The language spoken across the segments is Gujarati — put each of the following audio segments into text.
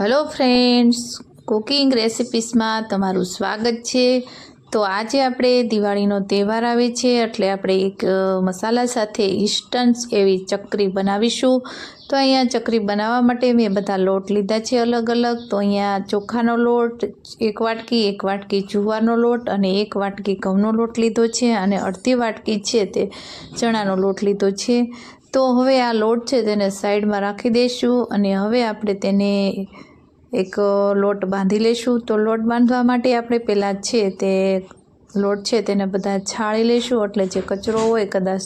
હેલો ફ્રેન્ડ્સ કુકિંગ રેસિપીસમાં તમારું સ્વાગત છે. તો આજે આપણે દિવાળીનો તહેવાર આવે છે એટલે આપણે એક મસાલા સાથે ઇન્સ્ટન્ટ એવી ચકરી બનાવીશું. તો અહીંયા ચકરી બનાવવા માટે મેં બધા લોટ લીધા છે અલગ અલગ તો અહીંયા ચોખાનો લોટ, એક વાટકી એક વાટકી જુવારનો લોટ અને એક વાટકી ઘઉંનો લોટ લીધો છે અને અડધી વાટકી છે તે ચણાનો લોટ લીધો છે. તો હવે આ લોટ છે તેને સાઈડમાં રાખી દઈશું અને હવે આપણે તેને એક લોટ બાંધી લઈશું તો લોટ બાંધવા માટે આપણે પહેલાં છે તે લોટ છે તેને બધા છાળી લઈશું એટલે જે કચરો હોય કદાચ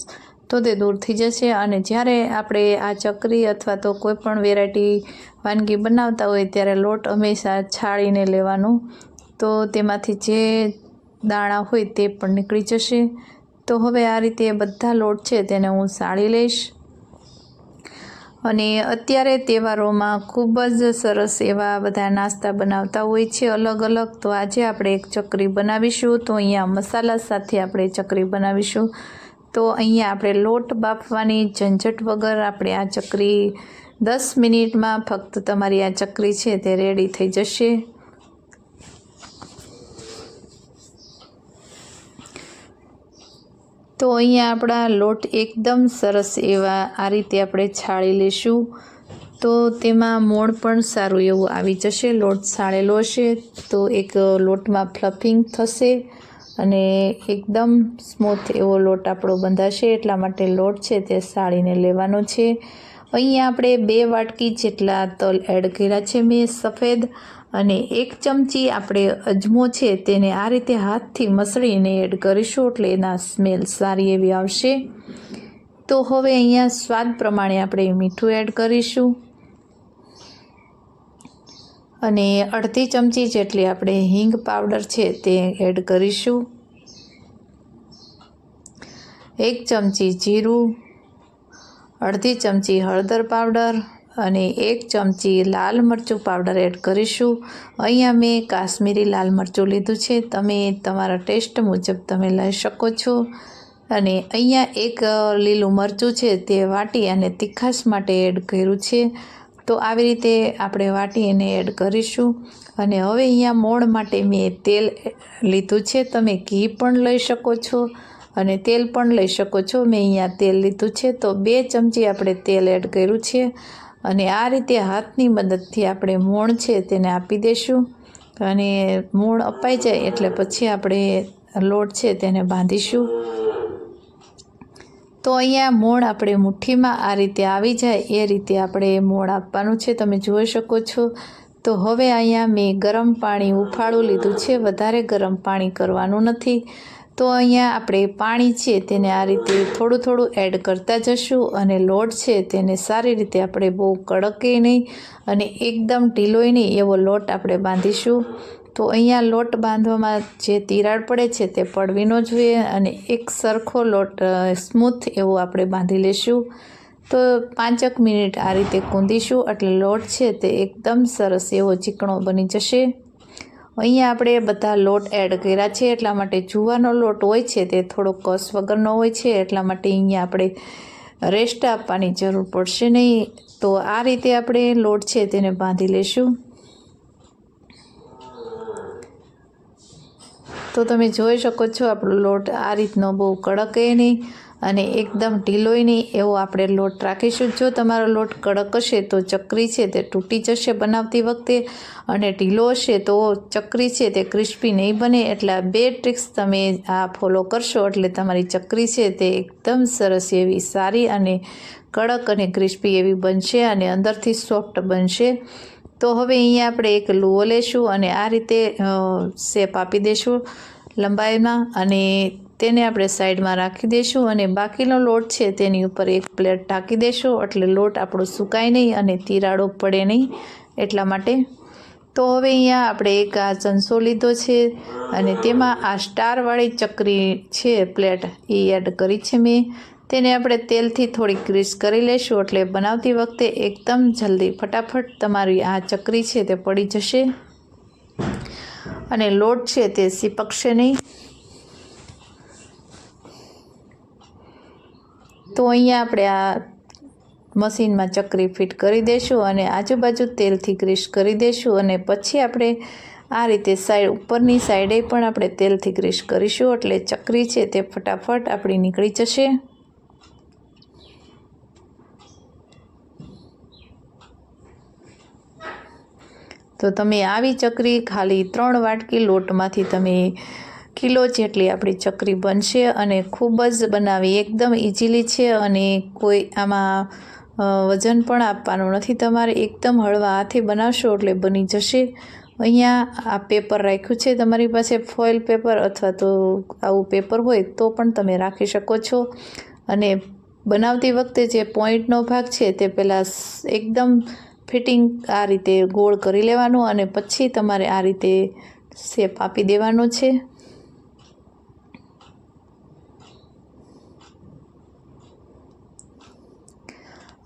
તો તે દૂર થઈ જશે. અને જ્યારે આપણે આ ચકરી અથવા તો કોઈ પણ વેરાયટી વાનગી બનાવતા હોય ત્યારે લોટ હંમેશા છાળીને લેવાનું. તો તેમાંથી જે દાણા હોય તે પણ નીકળી જશે. તો હવે આ રીતે બધા લોટ છે તેને હું સાળી લઈશ. અને અત્યારે તહેવારોમાં ખૂબ જ સરસ એવા બધા નાસ્તા બનાવતા હોય છે અલગ અલગ. તો આજે આપણે એક ચકરી બનાવીશું. તો અહીંયા મસાલા સાથે આપણે ચકરી બનાવીશું. તો અહીંયા આપણે લોટ બાફવાની ઝંઝટ વગર આપણે આ ચકરી દસ મિનિટમાં ફક્ત તમારી આ ચકરી છે તે રેડી થઈ જશે. તો અહીંયા આપણા લોટ એકદમ સરસ એવા આ રીતે આપણે છાળી લઈશું તો તેમાં મોણ પણ સારું એવું આવી જશે. લોટ છાળેલો હશે તો એક લોટમાં ફ્લફિંગ થશે અને એકદમ સ્મૂથ એવો લોટ આપણો બંધાશે. એટલા માટે લોટ છે તે સાળીને લેવાનો છે. અહીંયા આપણે બે વાટકી જેટલા તલ એડ કર્યા છે. મેં સફેદ અને એક ચમચી આપણે અજમો છે તેને આ રીતે હાથથી મસળીને એડ કરીશું એટલે એના સ્મેલ સારી એવી આવશે. તો હવે અહીંયા સ્વાદ પ્રમાણે આપણે મીઠું એડ કરીશું. અને અડધી ચમચી જેટલી આપણે હિંગ પાવડર છે તે એડ કરીશું. એક ચમચી જીરું, અડધી ચમચી હળદર પાવડર અને એક ચમચી લાલ મરચું પાવડર એડ કરીશું. અહીંયા મેં કાશ્મીરી લાલ મરચું લીધું છે. તમે તમારા ટેસ્ટ મુજબ તમે લઈ શકો છો. અને અહીંયા એક લીલું મરચું છે તે વાટી અને તીખાશ માટે એડ કર્યું છે. તો આવી રીતે આપણે વાટી એને એડ કરીશું. અને હવે અહીંયા મોણ માટે મેં તેલ લીધું છે. તમે ઘી પણ લઈ શકો છો અને તેલ પણ લઈ શકો છો. મેં અહીંયા તેલ લીધું છે. તો બે ચમચી આપણે તેલ એડ કર્યું છે. અને આ રીતે હાથની મદદથી આપણે મૂળ છે તેને આપી દઈશું અને મૂળ અપાઈ જાય એટલે પછી આપણે લોટ છે તેને બાંધીશું. તો અહીંયા મૂળ આપણે મુઠ્ઠીમાં આ રીતે આવી જાય, એ રીતે આપણે મૂળ આપવાનું છે. તમે જોઈ શકો છો. તો હવે અહીંયા મેં ગરમ પાણી ઉફાળું લીધું છે. વધારે ગરમ પાણી કરવાનું નથી. તો અહીંયા આપણે પાણી છે તેને આ રીતે થોડું થોડું એડ કરતા જશું અને લોટ છે તેને સારી રીતે આપણે બહુ કડકે નહીં અને એકદમ ઢીલોય નહીં એવો લોટ આપણે બાંધીશું. તો અહીંયા લોટ બાંધવામાં જે તિરાડ પડે છે તે પડવી ન જોઈએ અને એક સરખો લોટ સ્મૂથ એવો આપણે બાંધી લેશું. તો પાંચક મિનિટ આ રીતે કૂંદીશું એટલે લોટ છે તે એકદમ સરસ એવો ચીકણો બની જશે. અહીંયા આપણે બધા લોટ એડ કર્યા છે, એટલા માટે જુવાનો લોટ હોય છે તે થોડો કસ વગરનો હોય છે, એટલા માટે અહીંયા આપણે રેસ્ટ આપવાની જરૂર પડશે નહીં. તો આ રીતે આપણે લોટ છે તેને બાંધી લેશું. તો તમે જોઈ શકો છો આપણો લોટ આ રીતનો બહુ કડક એ નહીં. અને એકદમ ઢીલોય નહીં એવો આપણે લોટ રાખીશું. જો તમારો લોટ કડક હશે તો ચકરી છે તે તૂટી જશે બનાવતી વખતે અને ઢીલો હશે તો ચકરી છે તે ક્રિસ્પી નહીં બને. એટલે બે ટ્રિક્સ તમે આ ફોલો કરશો એટલે તમારી ચકરી છે તે એકદમ સરસ એવી સારી અને કડક અને ક્રિસ્પી એવી બનશે અને અંદરથી સોફ્ટ બનશે. તો હવે અહીંયા આપણે એક લુઓ લેશું અને આ રીતે શેપ આપી દઈશું લંબાઈમાં અને તેને આપણે સાઈડમાં રાખી દઈશું અને બાકીનો લોટ છે તેની ઉપર એક પ્લેટ ઢાંકી દઈશું એટલે લોટ આપણો સુકાય નહીં અને તિરાડો પડે નહીં એટલા માટે. તો હવે અહીંયા આપણે એક આ ચંસો લીધો છે અને તેમાં આ સ્ટારવાળી ચકરી છે પ્લેટ એ એડ કરી છે મેં. તેને આપણે તેલથી થોડી ગ્રીસ કરી લઈશું એટલે બનાવતી વખતે એકદમ જલ્દી ફટાફટ તમારી આ ચકરી છે તે પડી જશે. અને લોટ છે તે સીપકશે નહીં. તો અહીંયા આપણે આ મશીનમાં ચક્રી ફિટ કરી દઈશું અને આજુબાજુ તેલથી ગ્રીસ કરી દઈશું અને પછી આપણે આ રીતે સાઈડ ઉપરની સાઈડે પણ આપણે તેલથી ગ્રીસ કરીશું એટલે ચક્રી છે તે ફટાફટ આપણી નીકળી જશે. તો તમે આવી ચકરી ખાલી ત્રણ વાટકી લોટમાંથી તમે કિલો જેટલી આપણી ચકરી બનશે અને ખૂબ જ બનાવી, એકદમ ઇઝીલી છે અને કોઈ આમાં વજન પણ આપવાનું નથી. તમારે એકદમ હળવા હાથે બનાવશો એટલે બની જશે. અહીંયા આ પેપર રાખ્યું છે. તમારી પાસે ફોઇલ પેપર અથવા તો આવું પેપર હોય તો પણ તમે રાખી શકો છો. અને બનાવતી વખતે જે પોઈન્ટનો ભાગ છે તે પહેલાં એકદમ ફિટિંગ આ રીતે ગોળ કરી લેવાનું અને પછી તમારે આ રીતે શેપ આપી દેવાનો છે.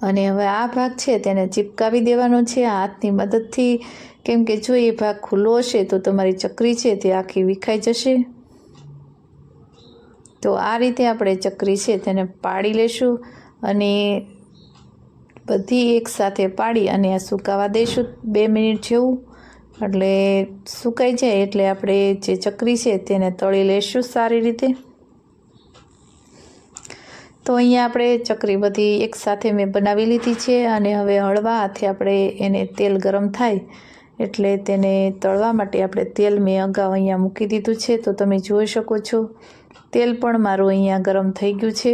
અને હવે આ ભાગ છે, તેને ચિપકાવી દેવાનો છે. આ હાથની મદદથી, કેમ કે જો એ ભાગ ખુલ્લો હશે, તો તમારી ચકરી છે, તે આખી વિખાઈ જશે. તો આ રીતે આપણે ચકરી છે, તેને પાડી લેશું અને બધી એકસાથે પાડી અને સુકાવા દઈશું બે મિનિટ જેવું. એટલે સુકાઈ જાય એટલે આપણે જે ચકરી છે, તેને તળી લેશું સારી રીતે. તો અહીંયા આપણે ચકરી બધી એકસાથે મેં બનાવી લીધી છે અને હવે હળવા હાથે આપણે એને તેલ ગરમ થાય એટલે તેને તળવા માટે આપણે તેલ મેં અગાઉ અહીંયા મૂકી દીધું છે. તો તમે જોઈ શકો છો, તેલ પણ મારું અહીંયા ગરમ થઈ ગયું છે.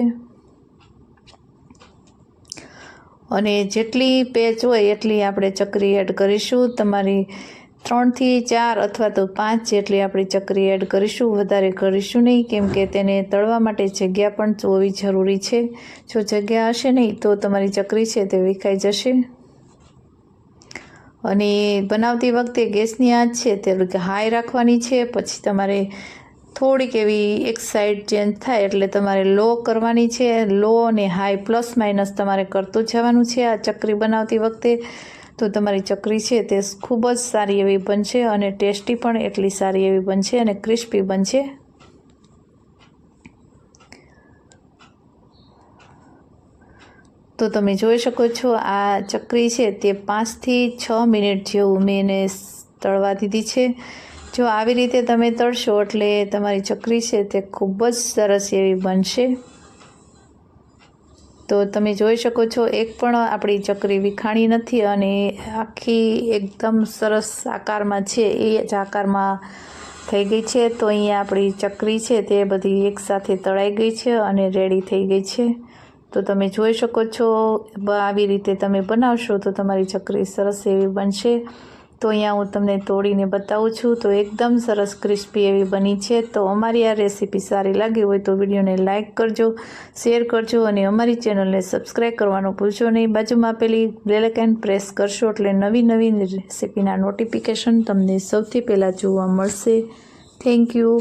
અને જેટલી પેચ હોય એટલી આપણે ચકરી એડ કરીશું. તમારી ત્રણથી ચાર અથવા તો પાંચ જેટલી આપણી ચકરી એડ કરીશું, વધારે કરીશું નહીં, કેમ કે તેને તળવા માટે જગ્યા પણ હોવી જરૂરી છે. જો જગ્યા હશે નહીં, તો તમારી ચકરી છે તે વિખાઈ જશે. અને બનાવતી વખતે ગેસની આંચ છે તે હાઈ રાખવાની છે, પછી તમારે થોડીક એવી એક સાઈડ ચેન્જ થાય એટલે તમારે લો કરવાની છે. લો અને હાઈ પ્લસ માઇનસ તમારે કરતું જવાનું છે આ ચકરી બનાવતી વખતે. તો તમારી ચકરી છે તે ખૂબ જ સારી એવી બનશે અને ટેસ્ટી પણ એટલી સારી એવી બનશે અને ક્રિસ્પી બનશે. તો તમે જોઈ શકો છો આ ચકરી છે તે પાંચથી છ મિનિટ જેવું મેં એને તળવા દીધી છે. જો આવી રીતે તમે તળશો એટલે તમારી ચકરી છે તે ખૂબ જ સરસ એવી બનશે. તો તમે જોઈ શકો છો, એક પણ આપણી ચકરી વિખાણી નથી અને આખી એકદમ સરસ આકારમાં છે. એ જ આકારમાં થઈ ગઈ છે. તો અહીંયા આપણી ચકરી છે તે બધી એકસાથે તળાઈ ગઈ છે અને રેડી થઈ ગઈ છે. તો તમે જોઈ શકો છો આવી રીતે તમે બનાવશો તો તમારી ચકરી સરસ એવી બનશે. તો અહીંયા હું તમને તોડીને બતાવું છું. તો એકદમ સરસ ક્રિસ્પી એવી બની છે. તો અમારી આ રેસીપી સારી લાગી હોય તો વિડીયોને લાઇક કરજો, શેર કરજો અને અમારી ચેનલને સબસ્ક્રાઈબ કરવાનું ભૂલશો નહીં. બાજુમાં પેલી બેલેકન પ્રેસ કરશો એટલે નવી નવી રેસીપીના નોટિફિકેશન તમને સૌથી પહેલાં જોવા મળશે. Thank you.